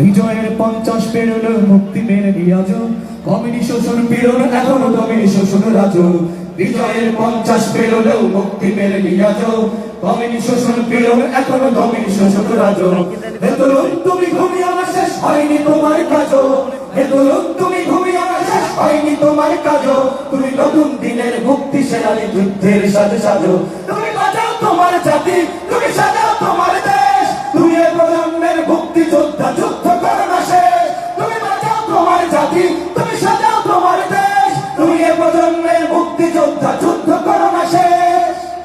বিজয়ের পঞ্চাশ পেরোল, মুক্তি মেরে নিয়াজ কমিনি শোষণ পীড়ন এখনও দমিনি শোষণ রাজ। বিজয়ের পঞ্চাশ পেরোল, মুক্তি মেরে নিয়াজ কমিনি শোষণ পীড়ন এখনও দমিনি শোষণ রাজ। হেতলুন তুমি ঘুমিয়ে আমার শেষ হয়নি তোমার কাজ। হেতলুন তুমি ঘুমিয়ে আমার শেষ হয়নি তোমার কাজ। তুমি নতুন দিনের মুক্তি সেনানি যুদ্ধের সাজে সাজো। তুমি বাঁচাও তোমার জাতি, তুমি সাজাও তোমার এ প্রজন্মের মুক্তি যোদ্ধা করো না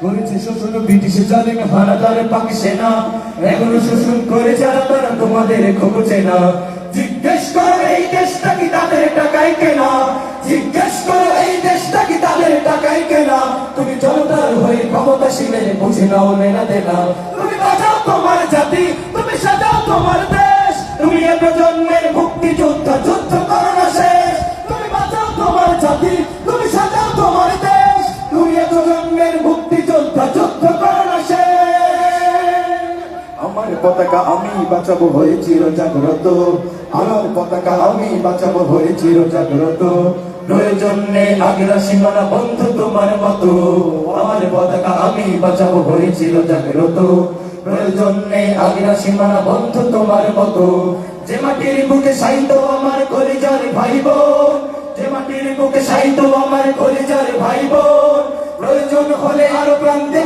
করেছে শোষণ ব্রিটিশ জালিম হানাদার পাক সেনা। এখনও শোষণ করে যারা তারা তোমাদের খোঁজে না। জিজ্ঞেস করো, এই দেশটা কি তাদের টাকায় কেনা? জিজ্ঞেস করো, এই দেশটা কি তাদের টাকায় কেনা? তুমি জনতার হয়ে ক্ষমতাশীলের বুঝে নাও নেনা দেনা তুমি বাঁচাও তোমার জাতি, তুমি সাজাও তোমার দেশ। তুমি এ প্রজন্মের মুক্তি আমার পতাকা আমি বাঁচাবো হয়ে চির জাগ্রত আমার পতাকা আমি বাঁচাবো হয়ে চির জাগ্রত প্রয়োজন আগেরা সীমানা বন্ধ তোমার মতো। আমার পতাকা আমি বাঁচাবো হয়েছিল জাগ্রত প্রয়োজন নেই আগেরা সীমানা বন্ধ তোমার মতো। যে মাটির বুকে সাইত আমার কলিজার ভাই বোন যে মাটির বুকে সাইত আমার কলিজার ভাই বোন প্রয়োজন হলে আরও প্রান্তে